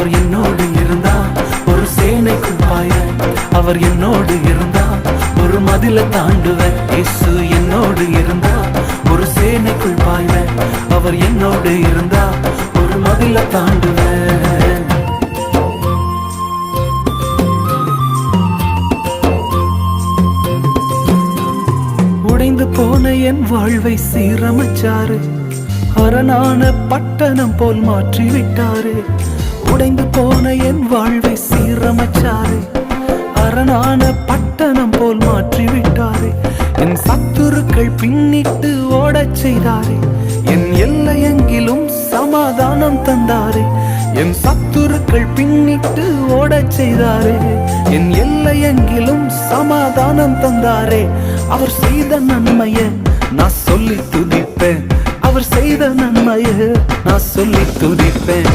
அவர் என்னோடு இருந்தா ஒரு சேனைக்குள் பாய அவர் என்னோடு இருந்தா ஒரு மதில தாண்டுவேன் இயேசு என்னோடு இருந்தா ஒரு சேனைக்குள் பாய்வேன் அவர் என்னோடு இருந்தா ஒரு மதில தாண்டுவேன் உடைந்து போன என் வாழ்வை சீரமைச்சாரு. அரணான பட்டணம் போல் மாற்றி விட்டாரு உடைந்து போன என் வாழ்வை சீரமைச்சாரே. அரணான பட்டணம் போல் மாற்றி விட்டாரு என் சத்துருக்கள் பின்னிட்டு ஓடச் செய்தாரே. என் எல்லையெங்கிலும் சமாதானம் தந்தாரே. என் சத்துருக்கள் பின்னிட்டு ஓடச் செய்தாரே. என் எல்லையெங்கிலும் சமாதானம் தந்தாரே. அவர் செய்த நன்மையை நான் சொல்லி துதிப்பேன். அவர் செய்த நன்மையை நான் சொல்லி துதிப்பேன்.